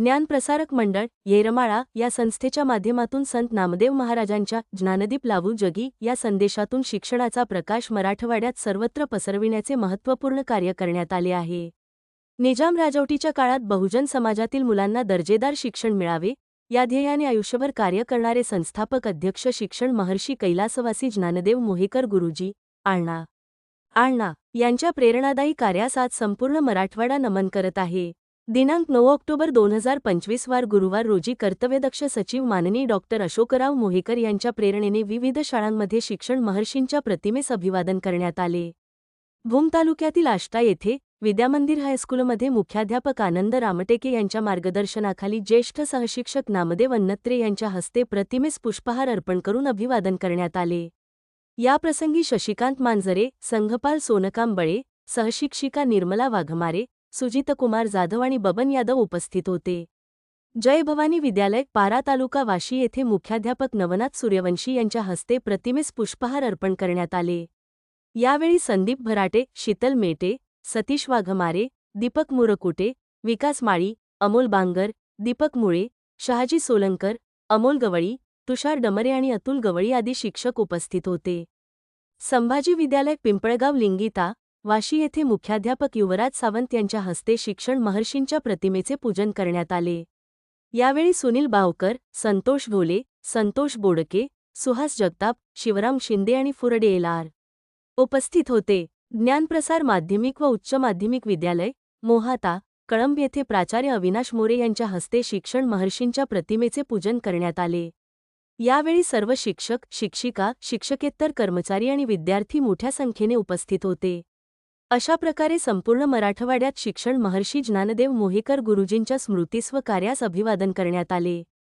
ज्ञानप्रसारक मंडळ येरमाळा या संस्थेच्या माध्यमातून संत नामदेव महाराजांच्या ज्ञानदीप लावू जगी या संदेशातून शिक्षणाचा प्रकाश मराठवाड्यात सर्वत्र पसरविण्याचे महत्त्वपूर्ण कार्य करण्यात आले आहे. निजाम राजवटीच्या काळात बहुजन समाजातील मुलांना दर्जेदार शिक्षण मिळावे या ध्येयाने आयुष्यभर कार्य करणारे संस्थापक अध्यक्ष शिक्षण महर्षी कैलासवासी ज्ञानदेव मोहेकर गुरुजी आळणा. आळणा यांच्या प्रेरणादायी कार्यास आज संपूर्ण मराठवाडा नमन करत आहे. दिनांक नऊ ऑक्टोबर दोन हजार पंचवीस वार गुरुवार रोजी कर्तव्यदक्ष सचिव माननीय डॉक्टर अशोकराव मोहेकर यांच्या प्रेरणेने विविध शाळांमध्ये शिक्षण महर्षींच्या प्रतिमेस अभिवादन करण्यात आले. भूम तालुक्यातील आष्टा येथे विद्यामंदिर हायस्कूलमध्ये मुख्याध्यापक आनंद रामटेके यांच्या मार्गदर्शनाखाली ज्येष्ठ सहशिक्षक नामदेव अन्नत्रे यांच्या हस्ते प्रतिमेस पुष्पहार अर्पण करून अभिवादन करण्यात आले. याप्रसंगी शशिकांत मांजरे संघपाल सोनकाम बळे सहशिक्षिका निर्मला वाघमारे सुजितकुमार जाधव आणि बबन यादव उपस्थित होते. जय भवानी विद्यालय पारा तालुका वाशी येथे मुख्याध्यापक नवनाथ सूर्यवंशी यांच्या हस्ते प्रतिमेस पुष्पहार अर्पण करण्यात आले. यावेळी संदीप भराटे शीतल मेटे सतीश वाघमारे दीपक मुरकुटे विकास माळी अमोल बांगर दीपक मुळे शहाजी सोलंकर अमोल गवळी तुषार डमरे आणि अतुल गवळी आदी शिक्षक उपस्थित होते. संभाजी विद्यालय पिंपळगाव लिंगिता वाशी येथे मुख्याध्यापक युवराज सावंत यांच्या हस्ते शिक्षण महर्षींच्या प्रतिमेचे पूजन करण्यात आले. यावेळी सुनील बावकर संतोष भोले संतोष बोडके सुहास जगताप शिवराम शिंदे आणि फुरडे एलार उपस्थित होते. ज्ञानप्रसार माध्यमिक व उच्च माध्यमिक विद्यालय मोहाता कळंब येथे प्राचार्य अविनाश मोरे यांच्या हस्ते शिक्षण महर्षींच्या प्रतिमेचे पूजन करण्यात आले. यावेळी सर्व शिक्षक शिक्षिका शिक्षकेतर कर्मचारी आणि विद्यार्थी मोठ्या संख्येने उपस्थित होते. अशा प्रकारे संपूर्ण मराठवाड्यात शिक्षण महर्षी ज्ञानदेव मोहेकर गुरुजींच्या स्मृतीस्व कार्यास अभिवादन करण्यात आले.